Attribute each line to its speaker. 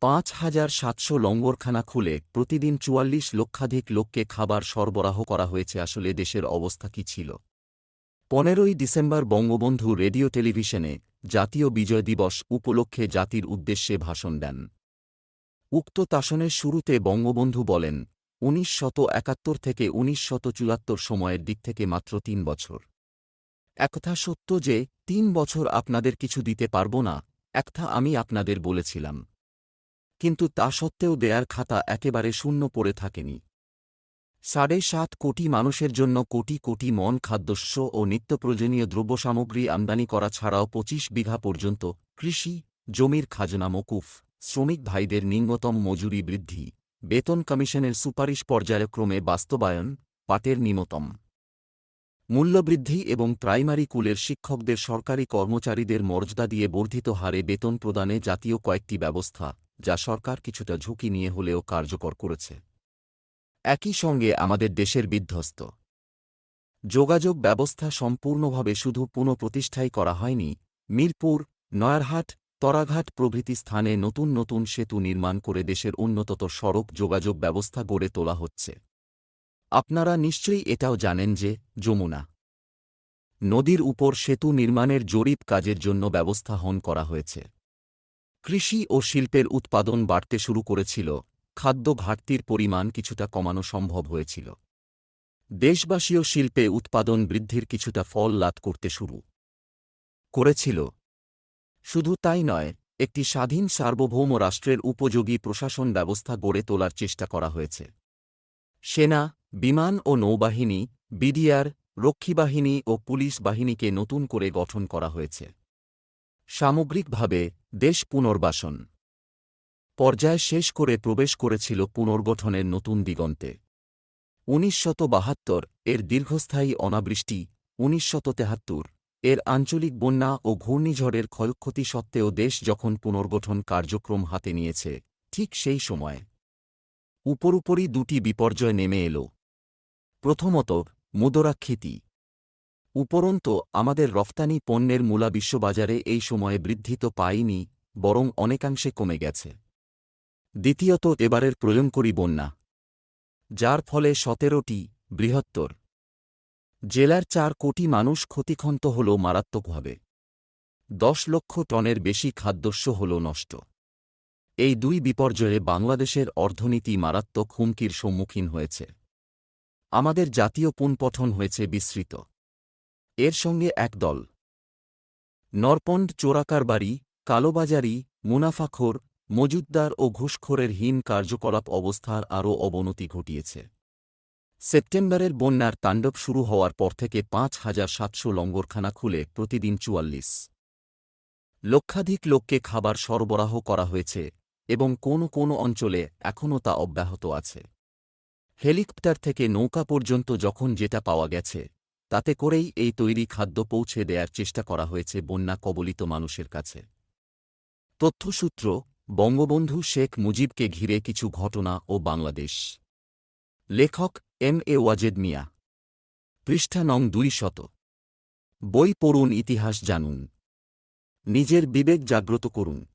Speaker 1: পাঁচ হাজার সাতশো লঙ্গরখানা খুলে প্রতিদিন চুয়াল্লিশ লক্ষাধিক লোককে খাবার সরবরাহ করা হয়েছে। আসলে দেশের অবস্থা কি ছিল? পনেরোই ডিসেম্বর বঙ্গবন্ধু রেডিও টেলিভিশনে জাতীয় বিজয় দিবস উপলক্ষে জাতির উদ্দেশ্যে ভাষণ দেন। উক্ত তাসনের শুরুতে বঙ্গবন্ধু বলেন, উনিশ শত একাত্তর থেকে উনিশ শত চুয়াত্তর সময়ের দিক থেকে মাত্র তিন বছর। একথা সত্য যে, তিন বছর আপনাদের কিছু দিতে পারব না, একথা আমি আপনাদের বলেছিলাম। কিন্তু তা সত্ত্বেও দেয়ার খাতা একেবারে শূন্য পড়ে থাকেনি। সাড়ে সাত কোটি মানুষের জন্য কোটি কোটি মন খাদ্যশস্য ও নিত্যপ্রয়োজনীয় দ্রব্যসামগ্রী আমদানি করা ছাড়াও পঁচিশ বিঘা পর্যন্ত কৃষি, জমির খাজনা মকুফ, শ্রমিক ভাইদের নিম্নতম মজুরি বৃদ্ধি, বেতন কমিশনের সুপারিশ পর্যায়ক্রমে বাস্তবায়ন, পাটের নিম্নতম মূল্যবৃদ্ধি এবং প্রাইমারি কুলের শিক্ষকদের সরকারি কর্মচারীদের মর্যাদা দিয়ে বর্ধিত হারে বেতন প্রদানে জাতীয় কয়েকটি ব্যবস্থা যা সরকার কিছুটা ঝুঁকি নিয়ে হলেও কার্যকর করেছে। একই সঙ্গে আমাদের দেশের বিধ্বস্ত। যোগাযোগ ব্যবস্থা সম্পূর্ণভাবে শুধু পুনঃপ্রতিষ্ঠাই করা হয়নি, মিরপুর, নয়ারহাট, তরাঘাট প্রভৃতি স্থানে নতুন নতুন সেতু নির্মাণ করে দেশের উন্নততর সড়ক যোগাযোগ ব্যবস্থা গড়ে তোলা হচ্ছে। আপনারা নিশ্চয়ই এটাও জানেন যে যমুনা নদীর উপর সেতু নির্মাণের জরিপ কাজের জন্য ব্যবস্থা হন করা হয়েছে। কৃষি ও শিল্পের উৎপাদন বাড়তে শুরু করেছিল, খাদ্য ঘাটতির পরিমাণ কিছুটা কমানো সম্ভব হয়েছিল। দেশবাসীয় শিল্পে উৎপাদন বৃদ্ধির কিছুটা ফল লাভ করতে শুরু করেছিল। শুধু তাই নয়, একটি স্বাধীন সার্বভৌম রাষ্ট্রের উপযোগী প্রশাসন ব্যবস্থা গড়ে তোলার চেষ্টা করা হয়েছে। সেনা, বিমান ও নৌবাহিনী, বিডিআর, রক্ষীবাহিনী ও পুলিশ বাহিনীকে নতুন করে গঠন করা হয়েছে। সামগ্রিকভাবে দেশ পুনর্বাসন। পর্যায় শেষ করে প্রবেশ করেছিল পুনর্গঠনের নতুন দিগন্তে। উনিশশত বাহাত্তর এর দীর্ঘস্থায়ী অনাবৃষ্টি উনিশশত তেহাত্তর এর আঞ্চলিক বন্যা ও ঘূর্ণিঝড়ের ক্ষয়ক্ষতি সত্ত্বেও দেশ যখন পুনর্গঠন কার্যক্রম হাতে নিয়েছে, ঠিক সেই সময়। উপরুপরি দুটি বিপর্যয় নেমে এল। প্রথমত, মুদরাক্ষিতি। উপরন্ত, আমাদের রফতানি পণ্যের মূলা বিশ্ববাজারে এই সময়ে বৃদ্ধি তো পায়নি বরং অনেকাংশে কমে গেছে। দ্বিতীয়ত, এবারের প্রলয়ঙ্করী বন্যা। যার ফলে সতেরোটি বৃহত্তর জেলার চার কোটি মানুষ ক্ষতিখন্ত হল মারাত্মকভাবে। দশ লক্ষ টনের বেশি খাদ্যস্য হল নষ্ট। এই দুই বিপর্যয়ে বাংলাদেশের অর্থনীতি মারাত্মক হুমকির সম্মুখীন হয়েছে। আমাদের জাতীয় পুনপঠন হয়েছে বিস্তৃত। এর সঙ্গে একদল নরপণ্ড চোরাকারবারি কালোবাজারি, মুনাফাখোর মজুদ্দার ও ঘুষখোরের হীন কার্যকলাপ অবস্থার আরও অবনতি ঘটিয়েছে। সেপ্টেম্বরের বন্যার তাণ্ডব শুরু হওয়ার পর থেকে পাঁচ হাজার সাতশো লঙ্গরখানা খুলে প্রতিদিন চুয়াল্লিশ। লক্ষাধিক লোককে খাবার সরবরাহ করা হয়েছে এবং কোনো কোনো অঞ্চলে এখনও তা অব্যাহত আছে। হেলিকপ্টার থেকে নৌকা পর্যন্ত যখন যেটা পাওয়া গেছে তাতে করেই এই তৈরি খাদ্য পৌঁছে দেয়ার চেষ্টা করা হয়েছে বন্যা কবলিত মানুষের কাছে। তথ্যসূত্র, বঙ্গবন্ধু শেখ মুজিবকে ঘিরে কিছু ঘটনা ও বাংলাদেশ। লেখক এম এ ওয়াজেদ মিয়া। পৃষ্ঠা নং দুই শত। বই পড়ুন ইতিহাস জানুন। নিজের বিবেক জাগ্রত করুন।